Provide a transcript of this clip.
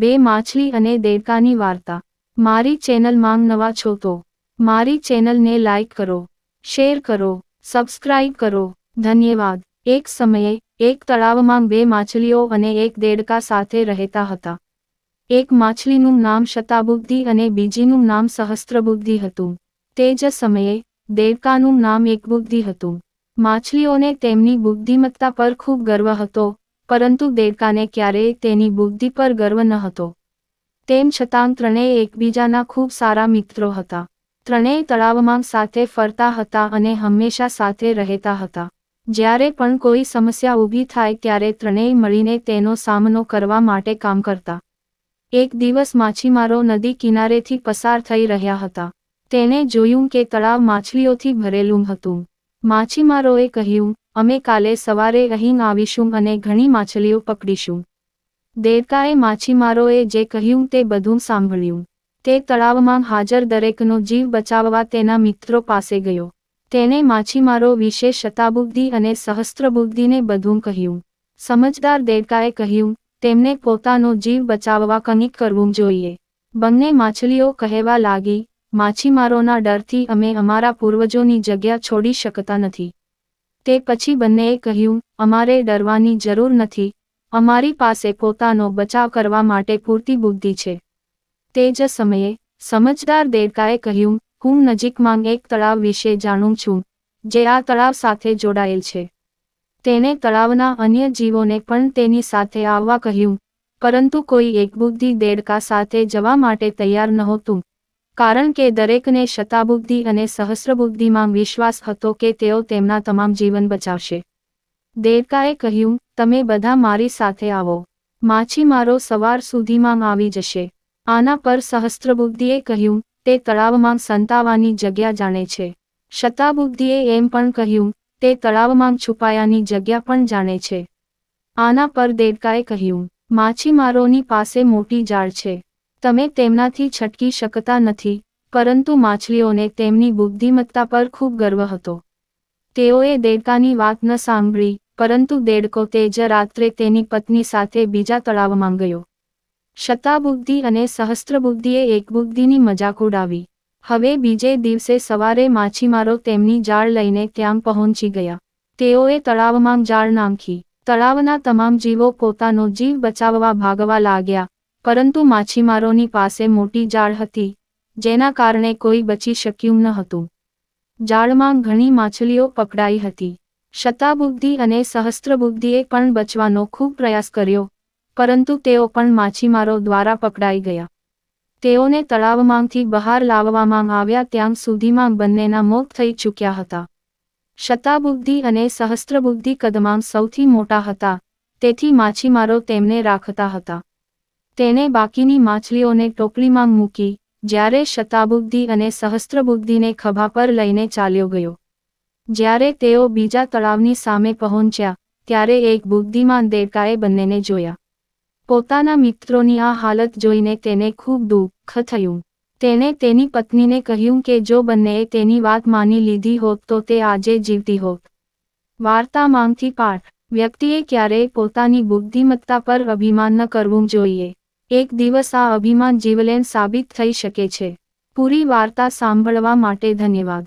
બે માછલી અને દેડકાની વાર્તા. મારી ચેનલ માંગ નવા છો તો મારી ચેનલને લાઈક કરો, શેર કરો, સબસ્ક્રાઇબ કરો. ધન્યવાદ. એક સમયે એક તળાવમાં બે માછલીઓ અને એક દેડકા સાથે રહેતા હતા. એક માછલીનું નામ શતાબુદ્ધિ અને બીજીનું નામ સહસ્ત્રબુદ્ધિ હતું. તે જ સમયે દેડકાનું નામ એકબુદ્ધિ હતું. માછલીઓને તેમની બુદ્ધિમત્તા પર ખૂબ ગર્વ હતો પરંતુ દેડકાને ક્યારેય તેની બુદ્ધિ પર ગર્વ ન હતો. તેમ છતાં ત્રણેય એકબીજાના ખૂબ સારા મિત્રો હતા. ત્રણેય તળાવમાં સાથે ફરતા હતા અને હંમેશા સાથે રહેતા હતા. જ્યારે પણ કોઈ સમસ્યા ઊભી થાય ત્યારે ત્રણેય મળીને તેનો સામનો કરવા માટે કામ કરતા. એક દિવસ માછીમારો નદી કિનારેથી પસાર થઈ રહ્યા હતા. તેને જોયું કે તળાવ માછલીઓથી ભરેલું હતું. માછીમારોએ કહ્યું અમે કાલે સવારે અહીં આવીશું અને ઘણી માછલીઓ પકડીશું. દેવકાએ માછીમારોએ જે કહ્યું તે બધું સાંભળ્યું. તે તળાવમાં હાજર દરેકનો જીવ બચાવવા તેના મિત્રો પાસે ગયો. તેને માછીમારો વિશે શતાબુદ્ધિ અને સહસ્ત્રબુદ્ધિને બધું કહ્યું. સમજદાર દેવકાએ કહ્યું, તેમને પોતાનો જીવ બચાવવા કંઈક કરવું જોઈએ. બંને માછલીઓ કહેવા લાગી, માછીમારોના ડરથી અમે અમારા પૂર્વજોની જગ્યા છોડી શકતા નથી. તે પછી બંનેએ કહ્યું, અમારે ડરવાની જરૂર નથી. અમારી પાસે પોતાનો બચાવ કરવા માટે પૂરતી બુદ્ધિ છે. તે જ સમયે, સમજદાર દેડકાએ કહ્યું, હું નજીકમાં એક તળાવ વિશે જાણું છું, જે આ તળાવ સાથે જોડાયેલ છે. તેને તળાવના અન્ય જીવોને પણ તેની સાથે આવવા કહ્યું, પરંતુ કોઈ એક બુદ્ધિ દેડકા સાથે જવા માટે તૈયાર નહોતું. કારણ કે દરેકને શતાબુદ્ધિ અને સહસ્રબુદ્ધિમાં વિશ્વાસ હતો કે તેઓ તેમના તમામ જીવન બચાવશે. દેવકાએ કહ્યું, તમે બધા મારી સાથે આવો. માછીમારો સવાર સુધીમાં આવી જશે. આના પર સહસ્ત્રબુદ્ધિએ કહ્યું, તે તળાવમાં સંતાવાની જગ્યા જાણે છે. શતાબુદ્ધિએ એમ પણ કહ્યું, તે તળાવમાં છુપાયાની જગ્યા પણ જાણે છે. આના પર દેવકાએ કહ્યું માછીમારોની પાસે મોટી જાળ છે. તમે તેમનાથી છટકી શકતા નથી, પરંતુ માછલીઓને તેમની બુદ્ધિમત્તા પર ખૂબ ગર્વ હતો. તેઓએ દેડકાની વાત ન સાંભળી, પરંતુ દેડકો તે જ રાત્રે તેની પત્ની સાથે બીજા તળાવમાં ગયો. શતાબુદ્ધિ અને સહસ્ત્રબુદ્ધિએ એક બુદ્ધિની મજાક ઉડાવી. હવે બીજે દિવસે સવારે માછીમારો તેમની જાળ લઈને ત્યાં પહોંચી ગયા. તેઓએ તળાવમાં જાળ નાંખી. તળાવના તમામ જીવો પોતાનો જીવ બચાવવા ભાગવા લાગ્યા. પરંતુ માછીમારોની પાસે મોટી જાળ હતી, જેના કારણે કોઈ બચી શક્યું ન હતું. જાળમાં ઘણી માછલીઓ પકડાઈ હતી. શતાબુદ્ધિ અને સહસ્ત્રબુદ્ધિએ પણ બચવાનો ખૂબ પ્રયાસ કર્યો, પરંતુ તેઓ પણ માછીમારો દ્વારા પકડાઈ ગયા. તેઓને તળાવમાંથી બહાર લાવવામાં આવ્યા ત્યાં સુધીમાં બંનેના મોત થઈ ચૂક્યા હતા. શતાબુદ્ધિ અને સહસ્ત્રબુદ્ધિ કદમાં સૌથી મોટા હતા, તેથી માછીમારો તેમને રાખતા હતા. તેને બાકીની માછલીઓને ટોપલીમાં મૂકી, જ્યારે શતાબુદ્ધિ અને સહસ્ત્રબુદ્ધિને ખભા પર લઈને ચાલ્યો ગયો. જ્યારે તેઓ બીજા તળાવની સામે પહોંચ્યા, ત્યારે એક બુદ્ધિમાન દેડકાએ બંનેને જોયા. પોતાના મિત્રોની આ હાલત જોઈને તેને ખૂબ દુઃખ થયું. તેણે તેની પત્નીને કહ્યું કે જો બંનેએ તેની વાત માની લીધી હોત તો તે આજે જીવતી હોત. વાર્તા માંગથી પાઠ. વ્યક્તિએ ક્યારેય પોતાની બુદ્ધિમત્તા પર અભિમાન ન કરવું જોઈએ. એક દિવસ આ અભિમાન જીવલેન સાબિત થઈ શકે છે. પૂરી વાર્તા સાંભળવા માટે ધન્યવાદ.